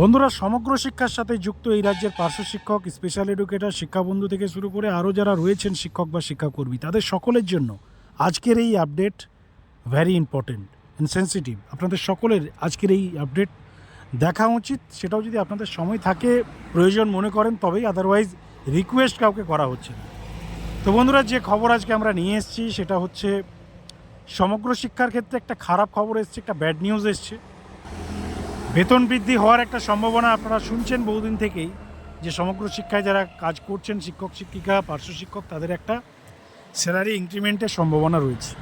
বন্ধুরা, সমগ্র শিক্ষার সাথে যুক্ত এই রাজ্যের পার্শ্ব শিক্ষক স্পেশাল এডুকেটর শিক্ষাবন্ধু থেকে শুরু করে আরও যারা রয়েছেন শিক্ষক বা শিক্ষাকর্মী, তাদের সকলের জন্য আজকের এই update very important and sensitive আপনাদের সকলের আজকের এই আপডেট দেখা উচিত, সেটাও যদি আপনাদের সময় থাকে, প্রয়োজন মনে করেন, তবেই আদারওয়াইজ রিকোয়েস্ট কাউকে করা হচ্ছে না। তো বন্ধুরা, যে খবর আজকে আমরা নিয়ে এসেছি, সেটা হচ্ছে, সমগ্র শিক্ষার ক্ষেত্রে একটা খারাপ খবর এসছে, একটা ব্যাড নিউজ এসছে। বেতন বৃদ্ধি হওয়ার একটা সম্ভাবনা আপনারা শুনছেন বহুদিন থেকেই, যে সমগ্র শিক্ষায় যারা কাজ করছেন, শিক্ষক, শিক্ষিকা, পার্শ্ব শিক্ষক, তাদের একটা স্যালারি ইনক্রিমেন্টের সম্ভাবনা রয়েছে।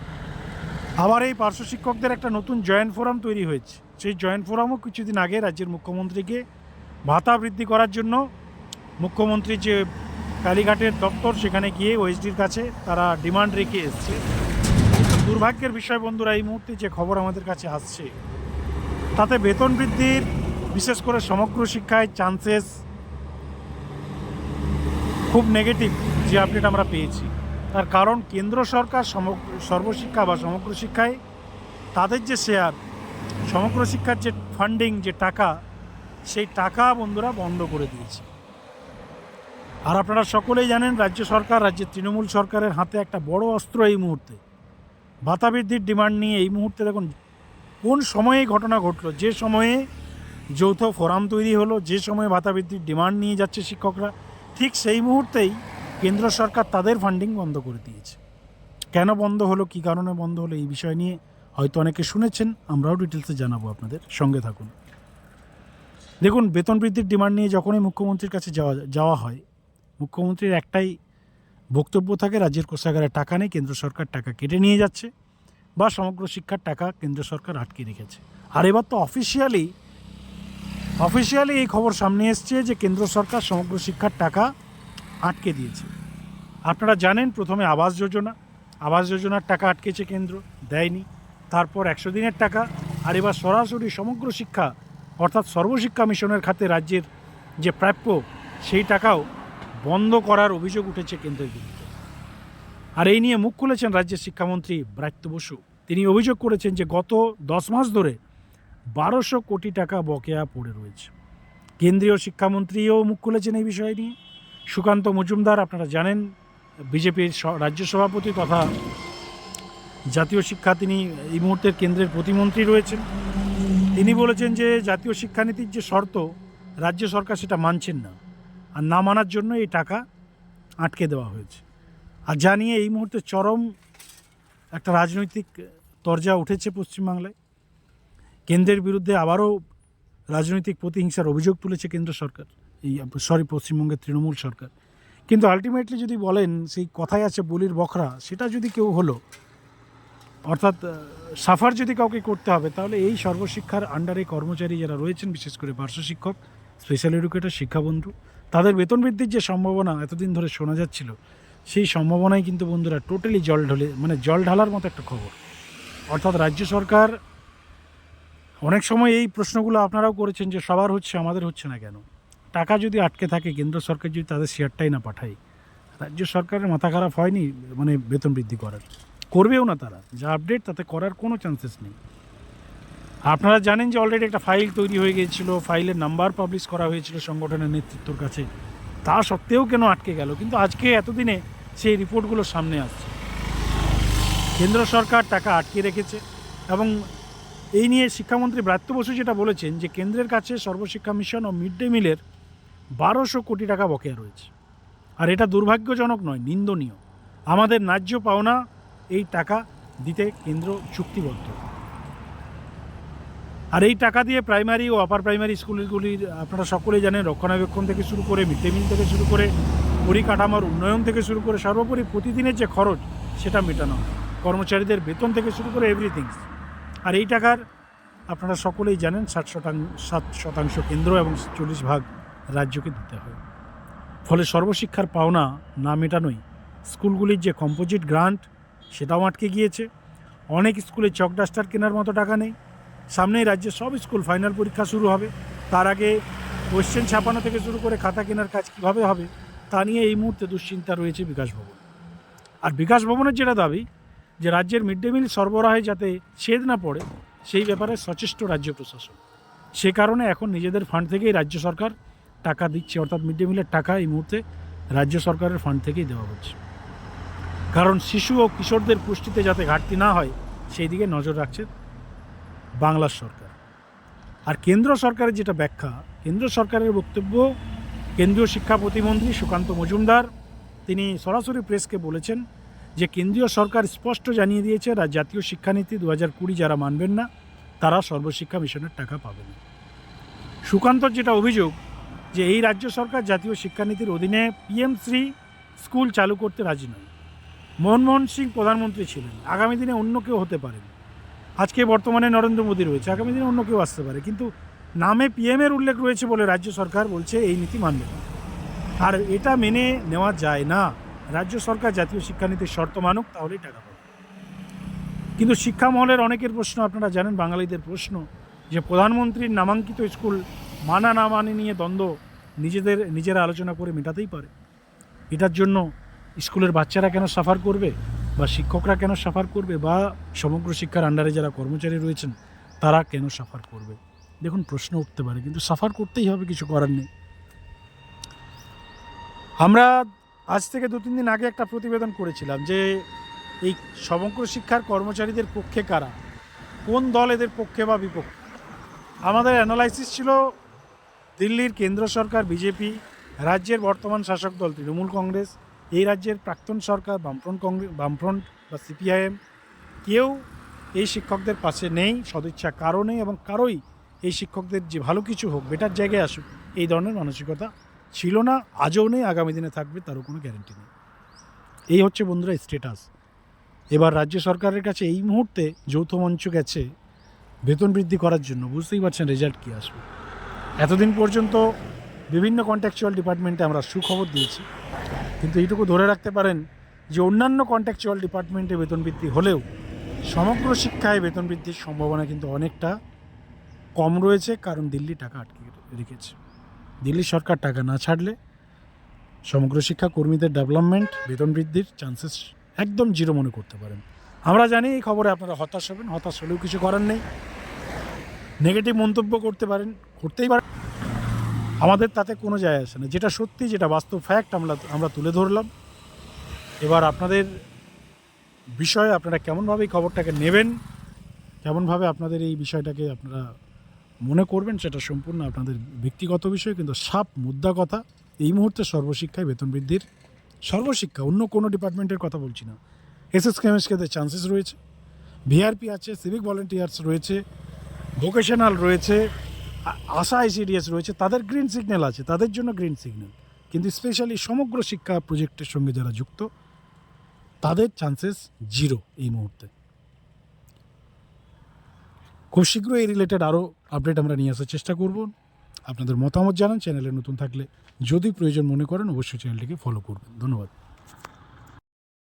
আবার এই পার্শ্ব শিক্ষকদের একটা নতুন জয়েন্ট ফোরাম তৈরি হয়েছে। সেই জয়েন্ট ফোরামও কিছুদিন আগে রাজ্যের মুখ্যমন্ত্রীকে ভাতা বৃদ্ধি করার জন্য মুখ্যমন্ত্রী যে কালীঘাটের দপ্তর, সেখানে গিয়ে ওএসডির কাছে তারা ডিমান্ড রেখে এসছে। দুর্ভাগ্যের বিষয় বন্ধুরা, এই মুহূর্তে যে খবর আমাদের কাছে আসছে তাতে বেতন বৃদ্ধির বিশেষ করে সমগ্র শিক্ষায় চান্সেস খুব নেগেটিভ যে আপডেট আমরা পেয়েছি। তার কারণ কেন্দ্র সরকার সর্বশিক্ষা বা সমগ্র শিক্ষায় তাদের যে শেয়ার সমগ্র শিক্ষার যে ফান্ডিং যে টাকা, সেই টাকা বন্ধুরা বন্ধ করে দিয়েছে। আর আপনারা সকলেই জানেন, রাজ্য সরকার, রাজ্যের তৃণমূল সরকারের হাতে একটা বড় অস্ত্র এই মুহূর্তে। ভাতা বৃদ্ধির ডিমান্ড নিয়ে এই মুহূর্তে দেখুন কোন সময়ে ঘটনা ঘটলো? যে সময়ে যৌথ ফোরাম তৈরি হলো, যে সময়ে ভাতা বৃদ্ধির ডিমান্ড নিয়ে যাচ্ছে শিক্ষকরা, ঠিক সেই মুহূর্তেই কেন্দ্র সরকার তাদের ফান্ডিং বন্ধ করে দিয়েছে। কেন বন্ধ হলো, কী কারণে বন্ধ হলো, এই বিষয় নিয়ে হয়তো অনেকে শুনেছেন, আমরাও ডিটেলসে জানাব আপনাদের। সঙ্গে থাকুন। দেখুন, বেতন বৃদ্ধির ডিমান্ড নিয়ে যখনই মুখ্যমন্ত্রীর কাছে যাওয়া যাওয়া হয়, মুখ্যমন্ত্রীর একটাই বক্তব্য থাকে, রাজ্যের কোষাগারে টাকা নেই, কেন্দ্র সরকার টাকা কেটে নিয়ে যাচ্ছে। বা সমগ্র শিক্ষার টাকা কেন্দ্র সরকার আটকে রেখেছে। আর এবার তো অফিসিয়ালি অফিসিয়ালি এই খবর সামনে এসছে যে কেন্দ্র সরকার সমগ্র শিক্ষার টাকা আটকে দিয়েছে। আপনারা জানেন প্রথমে আবাস যোজনা, আবাস যোজনার টাকা আটকেছে কেন্দ্র, দেয়নি। তারপর একশো দিনের টাকা, আর এবার সরাসরি সমগ্র শিক্ষা, অর্থাৎ সর্বশিক্ষা মিশনের খাতে রাজ্যের যে প্রাপ্য, সেই টাকাও বন্ধ করার অভিযোগ উঠেছে কেন্দ্রের বিরুদ্ধে। আর এই নিয়ে মুখ খুলেছেন রাজ্যের শিক্ষামন্ত্রী ব্রাত্য বসু। তিনি অভিযোগ করেছেন যে গত দশ মাস ধরে বারোশো কোটি টাকা বকেয়া পড়ে রয়েছে। কেন্দ্রীয় শিক্ষামন্ত্রীও মুখ খুলেছেন এই বিষয় নিয়ে। সুকান্ত মজুমদার, আপনারা জানেন, বিজেপির রাজ্য সভাপতি তথা জাতীয় শিক্ষা তিনি এই মুহূর্তের কেন্দ্রের প্রতিমন্ত্রী রয়েছেন। তিনি বলেছেন যে জাতীয় শিক্ষানীতির যে শর্ত, রাজ্য সরকার সেটা মানছেন না। আর না মানার জন্য এই টাকা আটকে দেওয়া হয়েছে। আর জানিয়ে এই মুহূর্তে চরম একটা রাজনৈতিক তরজা উঠেছে পশ্চিমবাংলায়। কেন্দ্রের বিরুদ্ধে আবারও রাজনৈতিক প্রতিহিংসার অভিযোগ তুলেছে কেন্দ্র সরকার। এই, সরি, পশ্চিমবঙ্গের তৃণমূল সরকার। কিন্তু আলটিমেটলি যদি বলেন, সেই কথায় আছে বলির বখরা, সেটা যদি কেউ হলো, অর্থাৎ সাফার যদি কাউকে করতে হবে, তাহলে এই সর্বশিক্ষার আন্ডারে কর্মচারী যারা রয়েছেন, বিশেষ করে পার্শ্ব শিক্ষক, স্পেশাল এডুকেটর, শিক্ষাবন্ধু, তাদের বেতন বৃদ্ধির যে সম্ভাবনা এতদিন ধরে শোনা যাচ্ছিল সেই সম্ভাবনাই কিন্তু বন্ধুরা টোটালি জল ঢলে মানে জল ঢালার মতো একটা খবর। অর্থাৎ রাজ্য সরকার অনেক সময় এই প্রশ্নগুলো আপনারাও করেছেন যে সবার হচ্ছে, আমাদের হচ্ছে না কেন? টাকা যদি আটকে থাকে, কেন্দ্র সরকার যদি তাদের শেয়ারটাই না পাঠায়, রাজ্য সরকারের মাথা খারাপ হয়নি মানে বেতন বৃদ্ধি করার। করবেও না তারা, যা আপডেট তাতে করার কোনো চান্সেস নেই। আপনারা জানেন যে অলরেডি একটা ফাইল তৈরি হয়ে গিয়েছিল ফাইলের নাম্বার পাবলিশ করা হয়েছিল সংগঠনের নেতৃত্বর কাছে। তা সত্ত্বেও কেন আটকে গেল? কিন্তু আজকে এতদিনে সেই রিপোর্টগুলো সামনে আসছে। কেন্দ্র সরকার টাকা আটকে রেখেছে এবং এই নিয়ে শিক্ষামন্ত্রী ব্রাত্য বসু যেটা বলেছেন যে কেন্দ্রের কাছে সর্বশিক্ষা মিশন ও মিড ডে মিলের বারোশো কোটি টাকা বকেয়া রয়েছে। আর এটা দুর্ভাগ্যজনক নয়, নিন্দনীয়। আমাদের ন্যায্য পাওনা এই টাকা দিতে কেন্দ্র চুক্তিবদ্ধ। আর এই টাকা দিয়ে প্রাইমারি ও আপার প্রাইমারি স্কুলগুলির, আপনারা সকলেই জানেন, রক্ষণাবেক্ষণ থেকে শুরু করে মিড ডে মিল থেকে শুরু করে পরিকাঠামোর উন্নয়ন থেকে শুরু করে সর্বোপরি প্রতিদিনের যে খরচ, সেটা মেটানো কর্মচারীদের বেতন থেকে শুরু করে এভরিথিংস আর এই টাকার আপনারা সকলেই জানেন, ষাট শতাংশ সাত শতাংশ কেন্দ্র এবং চল্লিশ ভাগ রাজ্যকে দিতে হয়। ফলে সর্বশিক্ষার পাওনা না মেটানোই স্কুলগুলির যে কম্পোজিট গ্রান্ট সেটাও আটকে গিয়েছে। অনেক স্কুলে চক ডাস্টার কেনার মতো টাকা নেই। সামনেই রাজ্যের সব স্কুল ফাইনাল পরীক্ষা শুরু হবে। তার আগে কোয়েশ্চেন ছাপানো থেকে শুরু করে খাতা কেনার কাজ কীভাবে হবে? তা নিয়ে এই মুহূর্তে দুশ্চিন্তা রয়েছে বিকাশ ভবন। আর বিকাশ ভবনের যেটা দাবি, যে রাজ্যের মিড ডে মিল সরবরাহে যাতে ছেদ না পড়ে, সেই ব্যাপারে সচেষ্ট রাজ্য প্রশাসন। সে কারণে এখন নিজেদের ফান্ড থেকেই রাজ্য সরকার টাকা দিচ্ছে, অর্থাৎ মিড ডে মিলের টাকা এই মুহূর্তে রাজ্য সরকারের ফান্ড থেকেই দেওয়া হচ্ছে। কারণ শিশু ও কিশোরদের পুষ্টিতে যাতে ঘাটতি না হয়, সেই দিকে নজর রাখছে বাংলার সরকার। আর কেন্দ্র সরকারের যেটা ব্যাখ্যা, কেন্দ্র সরকারের বক্তব্য কেন্দ্রীয় শিক্ষা প্রতিমন্ত্রী সুকান্ত মজুমদার, তিনি সরাসরি প্রেসকে বলেছেন যে কেন্দ্রীয় সরকার স্পষ্ট জানিয়ে দিয়েছে জাতীয় শিক্ষানীতি দু হাজার কুড়ি যারা মানবেন না, তারা সর্বশিক্ষা মিশনের টাকা পাবেন। সুকান্তর যেটা অভিযোগ যে এই রাজ্য সরকার জাতীয় শিক্ষানীতির অধীনে পিএম শ্রী স্কুল চালু করতে রাজি নয় মনমোহন সিং প্রধানমন্ত্রী ছিলেন, আগামী দিনে অন্য কেউ হতে পারেন আজকে বর্তমানে নরেন্দ্র মোদী রয়েছে, আগামী দিনে অন্য কেউ আসতে পারে, কিন্তু নামে পিএমের উল্লেখ রয়েছে বলে রাজ্য সরকার বলছে, এই নীতি মানবে আর এটা মেনে নেওয়া যায় না। রাজ্য সরকার জাতীয় শিক্ষানীতির শর্ত মানুক, তাহলেই টাকা পাবে। কিন্তু শিক্ষা মহলের অনেকের প্রশ্ন, আপনারা জানেন বাঙালিদের প্রশ্ন, যে প্রধানমন্ত্রীর নামাঙ্কিত স্কুল মানা না মানে নিয়ে দ্বন্দ্ব নিজেদের, নিজেরা আলোচনা করে মেটাতেই পারে। এটার জন্য স্কুলের বাচ্চারা কেন সাফার করবে? বা শিক্ষকরা কেন সাফার করবে? বা সমগ্র শিক্ষার আন্ডারে যারা কর্মচারী রয়েছেন, তারা কেন সাফার করবে? দেখুন, প্রশ্ন উঠতে পারে, কিন্তু সাফার করতেই হবে, কিছু করার নেই। আমরা আজ থেকে দু তিন দিন আগে একটা প্রতিবেদন করেছিলাম যে এই সমগ্র শিক্ষার কর্মচারীদের পক্ষে কারা? কোন দল এদের পক্ষে বা বিপক্ষে? আমাদের অ্যানালাইসিস ছিল দিল্লির কেন্দ্র সরকার, বিজেপি, রাজ্যের বর্তমান শাসক দল তৃণমূল কংগ্রেস, এই রাজ্যের প্রাক্তন সরকার, বামফ্রন্ট কংগ্রেস বামফ্রন্ট বা সিপিআইএম। কেউ এই শিক্ষকদের পাশে নেই, সদিচ্ছা কারও নেই এবং কারোই এই শিক্ষকদের যে ভালো কিছু হোক বেটার জায়গায় আসুক, এই ধরনের মানসিকতা ছিল না, আজও নেই, আগামী দিনে থাকবে, তারও কোনো গ্যারেন্টি নেই। এই হচ্ছে বন্ধুরা স্টেটাস এবার রাজ্য সরকারের কাছে এই মুহূর্তে যৌথ মঞ্চ গেছে বেতন বৃদ্ধি করার জন্য। বুঝতেই পারছেন রেজাল্ট কী আসবে। এতদিন পর্যন্ত বিভিন্ন কন্ট্যাকচুয়াল ডিপার্টমেন্টে আমরা সুখবর দিয়েছি। কিন্তু এইটুকু ধরে রাখতে পারেন যে অন্যান্য কন্ট্যাকচুয়াল ডিপার্টমেন্টে বেতন বৃদ্ধি হলেও সমগ্র শিক্ষায় বেতন বৃদ্ধির সম্ভাবনা কিন্তু অনেকটা কম রয়েছে, কারণ দিল্লি টাকা আটকে রেখেছে। দিল্লি সরকার টাকা না ছাড়লে সমগ্র শিক্ষা কর্মীদের ডেভেলপমেন্ট বেতন বৃদ্ধির চান্সেস একদম জিরো মনে করতে পারেন। আমরা জানি এই খবরে আপনারা হতাশ হবেন, হতাশ হলেও কিছু করার নেই। নেগেটিভ মন্তব্য করতে পারেন, করতেই পারেন। আমাদের তাতে কোনো যায় আসে না। যেটা সত্যি, যেটা বাস্তব ফ্যাক্ট আমরা আমরা তুলে ধরলাম। এবার আপনাদের বিষয়ে আপনারা কেমনভাবে এই খবরটাকে নেবেন, কেমনভাবে আপনাদের এই বিষয়টাকে আপনারা মনে করবেন সেটা সম্পূর্ণ আপনাদের ব্যক্তিগত বিষয়, কিন্তু সাপ মুদ্রা কথা, এই মুহূর্তে সর্বশিক্ষায় বেতন বৃদ্ধির সর্বশিক্ষা, অন্য কোনো ডিপার্টমেন্টের কথা বলছি না। এস এসএস কেমিস্ট্রিতে চান্সেস রয়েছে ভিআরপি আছে সিভিক ভলেন্টিয়ার্স রয়েছে ভোকেশনাল রয়েছে, আশা আইসিডিএস রয়েছে, তাদের গ্রিন সিগন্যাল আছে, তাদের জন্য গ্রিন সিগন্যাল কিন্তু স্পেশালি সমগ্র শিক্ষা প্রজেক্টের সঙ্গে যারা যুক্ত, তাদের চান্সেস জিরো এই মুহূর্তে। খুব শীঘ্রই এই রিলেটেড আরও আপডেট আমরা নিয়ে আসার চেষ্টা করব। আপনাদের মতামত জানান, চ্যানেলে নতুন থাকলে যদি প্রয়োজন মনে করেন, অবশ্যই চ্যানেলটিকে ফলো করবেন। ধন্যবাদ।